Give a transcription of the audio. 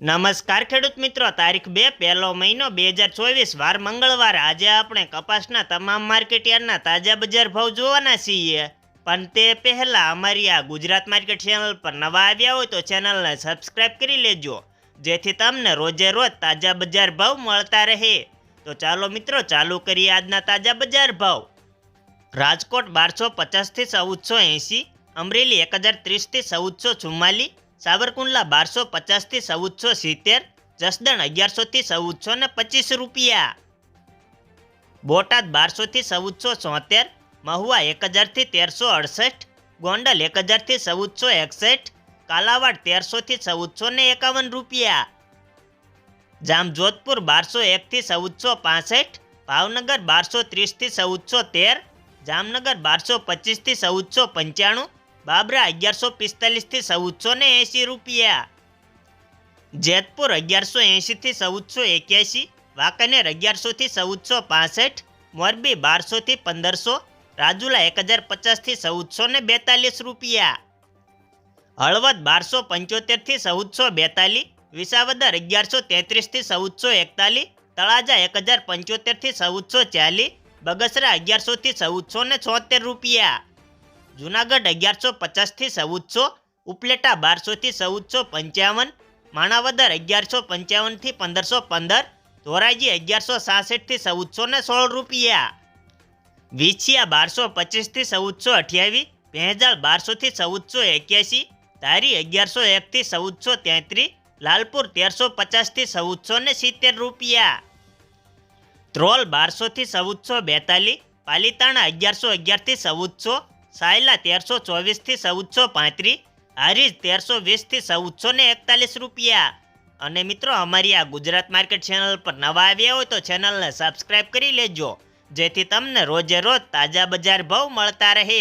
નમસ્કાર ખેડૂત મિત્રો, તારીખ બે, પહેલો મહિનો બે હજાર ચોવીસ, વાર મંગળવાર. આજે આપણે કપાસના તમામ માર્કેટ યાર્ડના તાજા બજાર ભાવ જોવાના છીએ. પણ તે પહેલાં અમારી આ ગુજરાત માર્કેટ ચેનલ પર નવા આવ્યા હોય તો ચેનલને સબસ્ક્રાઇબ કરી લેજો, જેથી તમને રોજે રોજ તાજા બજાર ભાવ મળતા રહે. તો ચાલો મિત્રો, ચાલુ કરીએ આજના તાજા બજાર ભાવ. રાજકોટ બારસો પચાસથી ચૌદસો એંસી, અમરેલી એક હજાર ત્રીસથી ચૌદસો ચુમ્માલીસ સાબરકુંડલા બારસો પચાસથી ચૌદસો સિત્તેર, જસદણ અગિયારસોથી ચૌદસો ને પચીસ રૂપિયા. બોટાદ બારસોથી ચૌદસો ચોતેર, મહુવા એક હજારથી તેરસો અડસઠ, ગોંડલ એક હજારથી ચૌદસો એકસઠ, કાલાવાડ તેરસોથી ચૌદસો ને એકાવન રૂપિયા. જામજોધપુર બારસો એકથી ચૌદસો પાસઠ, ભાવનગર બારસો ત્રીસથી ચૌદસો તેર, જામનગર બારસો પચીસથી ચૌદસો પંચાણું બાબરા અગિયારસો પિસ્તાલીસથી ચૌદસો ને એંસી રૂપિયા. જેતપુર અગિયારસો એંશીથી ચૌદસો એક્યાસી, વાંકાનેર અગિયારસોથી ચૌદસો પાસઠ, મોરબી બારસોથી પંદરસો, રાજુલા એક હજાર પચાસથી ચૌદસો ને બેતાલીસ રૂપિયા. હળવદ બારસો પંચોતેરથી ચૌદસો બેતાલીસ, વિસાવદર અગિયારસો તેત્રીસથી ચૌદસો એકતાલીસ, તળાજા એક હજાર પંચોતેરથી ચૌદસો ચાલીસ, બગસરા અગિયારસોથી ચૌદસો ને છોતેર રૂપિયા. જુનાગઢ અગિયારસો પચાસથી ચૌદસો, ઉપલેટા બારસોથી ચૌદસો પંચાવન, માણાવદર અગિયારસો પંચાવનથી પંદરસો પંદર, ધોરાજી અગિયારસો સાસઠથી ચૌદસો ને સોળ રૂપિયા. વિછિયા બારસો પચીસથી ચૌદસો અઠ્યાવીસ ભેંજાળ બારસોથી ચૌદસો એક્યાસી, ધારી અગિયારસો એકથી ચૌદસો તેત્રીસ લાલપુર તેરસો પચાસથી ચૌદસો ને સિત્તેર રૂપિયા. ત્રોલ બારસોથી ચૌદસો બેતાલીસ પાલીતાણા અગિયારસો અગિયારથી ચૌદસો સાયલા તેરસો ચોવીસથી ચૌદસો પાંત્રીસ, હારીજ તેરસો વીસથી ચૌદસો ને એકતાલીસ રૂપિયા. અને મિત્રો, અમારી આ ગુજરાત માર્કેટ ચેનલ પર નવા આવ્યા હોય તો ચેનલને સબસ્ક્રાઈબ કરી લેજો, જેથી તમને રોજે રોજ તાજા બજાર ભાવ મળતા રહે.